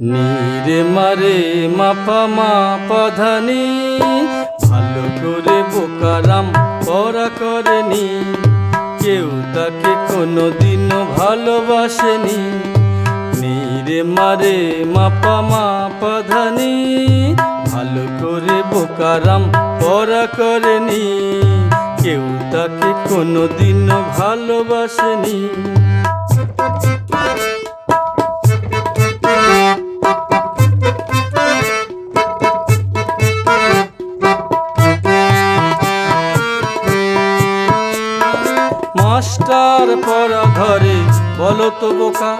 নিরে মারে মাপা মা পাধানি ভালো করে বোকারাম পড়া করেনি। কেউ তাকে কোনো দিনও ভালোবাসেনি। নিরে মারে মাপা মা পাধানি ভালো করে বোকারাম পড়া করেনি। কেউ তাকে কোনো দিনও ভালোবাসেনি। মাস্টার পড়া ধরে বলো তো বোকা,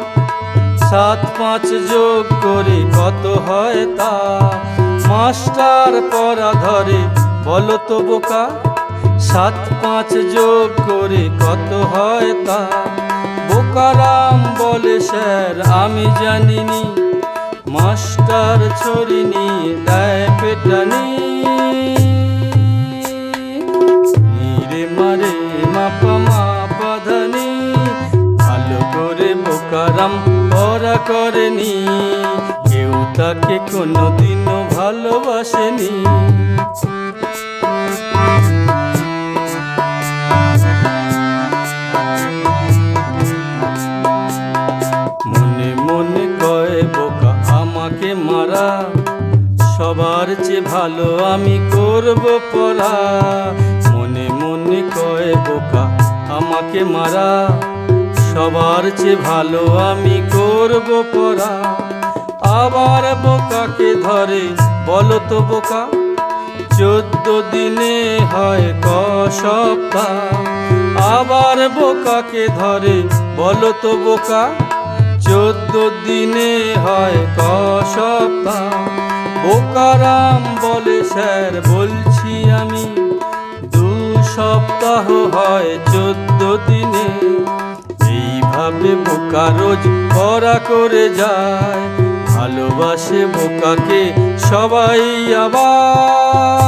সাত পাঁচ যোগ করে কত হয় তা? মাস্টার পড়া ধরে বলো তো বোকা, সাত পাঁচ যোগ করে কত হয় তা? বোকারাম বলে, স্যার, আমি জানিনি। মাস্টার ছড়ি নিয়ে দেয় করে বোকারাম করেনি। কেউ তাকে কোনোদিনও ভালোবাসেনি। মনে মনে কয়, বোকা আমাকে মারা। সবার চেয়ে ভালো আমি করব পড়া মনে মনে কয়, বোকা আমাকে মারা। সবার চেয়ে ভালো আমি করব পড়া। আবার বোকাকে ধরে বলো তো বোকা, চোদ্দ দিনে হয় ক সপ্তাহ। আবার বোকাকে ধরে বলো তো বোকা, চোদ্দ দিনে হয় ক সপ্তাহ। বোকারাম বলে, স্যার, বলছি আমি, দু সপ্তাহ হয় চোদ্দ দিনে। এইভাবে বোকা রোজ পরা করে যায় ভালোবাসে বোকাকে সবাই আবার।